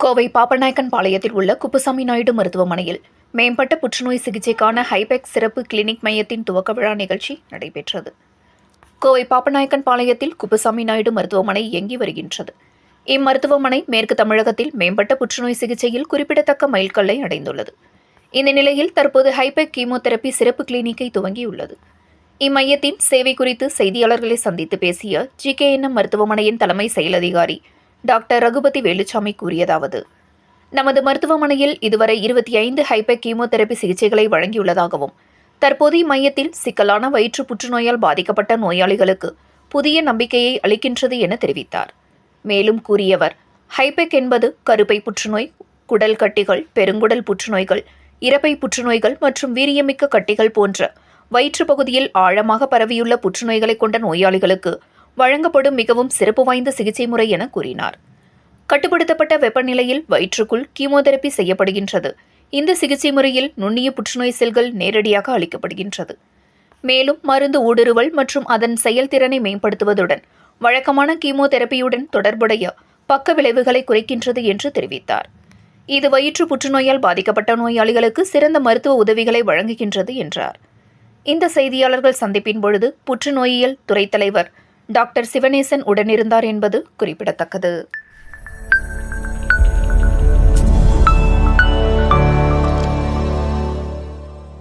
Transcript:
கோவை பாப்பநாயக்கன் பாளையத்தில் உள்ள குப்புசாமி நாயுடு மருத்துவமனையில் மேம்பட்ட புற்றுநோய் சிகிச்சைக்கான ஹைபெக் சிறப்பு கிளினிக் மையத்தின் துவக்க விழா நிகழ்ச்சி நடைபெற்றது. கோவை பாப்பநாயக்கன் பாளையத்தில் குப்புசாமி நாயுடு மருத்துவமனை இயங்கி வருகின்றது. இம்மருத்துவமனை மேற்கு தமிழகத்தில் மேம்பட்ட புற்றுநோய் சிகிச்சையில் குறிப்பிடத்தக்க மைல்கல்லை அடைந்துள்ளது. இந்த நிலையில் தற்போது ஹைபெக் கீமோதெரபி சிறப்பு கிளினிக்கை துவங்கியுள்ளது. இம்மையத்தின் சேவை குறித்து செய்தியாளர்களை சந்தித்து பேசிய ஜிகேஎன்எம் மருத்துவமனையின் தலைமை செயல் அதிகாரி டாக்டர் ரகுபதி வேலுச்சாமி கூறியதாவது. நமது மருத்துவமனையில் இதுவரை இருபத்தி ஐந்து ஹைபெக் கீமோதெரபி சிகிச்சைகளை வழங்கியுள்ளதாகவும் தற்போதைய மையத்தில் சிக்கலான வயிற்று புற்றுநோயால் பாதிக்கப்பட்ட நோயாளிகளுக்கு புதிய நம்பிக்கையை அளிக்கின்றது என தெரிவித்தார். மேலும் கூறியவர் ஹைபெக் என்பது கருப்பை புற்றுநோய் குடல் கட்டிகள் பெருங்குடல் புற்றுநோய்கள் இறப்பை புற்றுநோய்கள் மற்றும் வீரியமிக்க கட்டிகள் போன்ற வயிற்று பகுதியில் ஆழமாக பரவியுள்ள புற்றுநோய்களை கொண்ட நோயாளிகளுக்கு வழங்கப்படும் மிகவும் சிறப்பு வாய்ந்த சிகிச்சை முறை என கூறினார். கட்டுப்படுத்தப்பட்ட வெப்பநிலையில் வயிற்றுக்குள் கீமோதெரபி செய்யப்படுகின்றது. இந்த சிகிச்சை முறையில் நுண்ணிய புற்றுநோய் செல்கள் நேரடியாக அளிக்கப்படுகின்றது. மேலும் மருந்து ஊடுருவல் மற்றும் அதன் செயல்திறனை மேம்படுத்துவதுடன் வழக்கமான கீமோதெரபியுடன் தொடர்புடைய பக்க விளைவுகளை குறைக்கின்றது என்று தெரிவித்தார். இது வயிற்று புற்றுநோயால் பாதிக்கப்பட்ட நோயாளிகளுக்கு சிறந்த மருத்துவ உதவிகளை வழங்குகின்றது என்றார். இந்த செய்தியாளர்கள் சந்திப்பின் பொழுது புற்றுநோயியல் துறை தலைவர் டாக்டர் சிவனேசன் உடனிருந்தார் என்பது குறிப்பிடத்தக்கது.